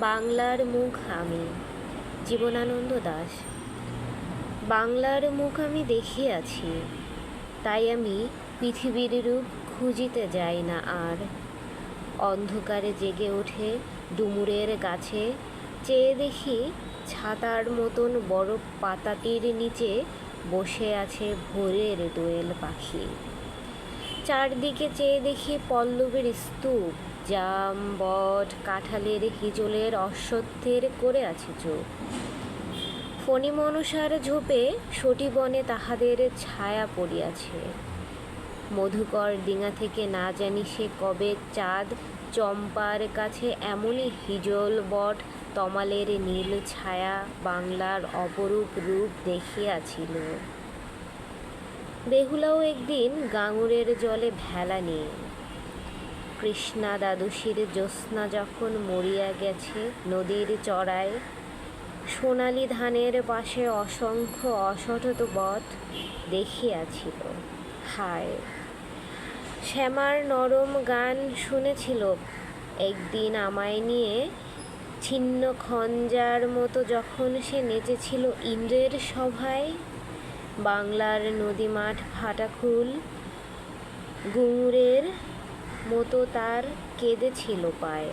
বাংলার মুখ আমি, জীবনানন্দ দাস। বাংলার মুখ আমি দেখিয়াছি, তাই আমি পৃথিবীর রূপ খুঁজিতে যাই না আর। অন্ধকারে জেগে ওঠে ডুমুরের গাছে, চেয়ে দেখি ছাতার মতন বড় পাতাটির নিচে বসে আছে ভোরের দোয়েল পাখি। চারদিকে চেয়ে দেখি পল্লবের স্তূপ, জাম, বট, কাঁঠালের হিজলের অশ্বত্থের করে আছে চোখ। ফণি মনসার ঝোপে সটিবনে তাহাদের ছায়া পড়িয়াছে। মধুকর ডিঙা থেকে না জানি সে কবে চাঁদ, চম্পার কাছে এমনই হিজল, বট, তমালের নীল ছায়া বাংলার অপরূপ রূপ দেখিয়াছিল। বেহুলাও একদিন গাঙুরের জলে ভেলা নিয়ে। কৃষ্ণা দ্বাদশীর জ্যোৎস্না যখন মরিয়া গেছে নদীর চড়ায়, সোনালি ধানের পাশে অসংখ্য অসঠত বট দেখিয়াছিল। হায়, শ্যামার নরম গান শুনেছিল একদিন আমায় নিয়ে। ছিন্ন খঞ্জার মতো যখন সে নেচেছিল ইন্দ্রের সভায় বাংলার নদীমাঠ ফাটাখুল গুঙুরের মতো তার কেঁদেছিল পায়।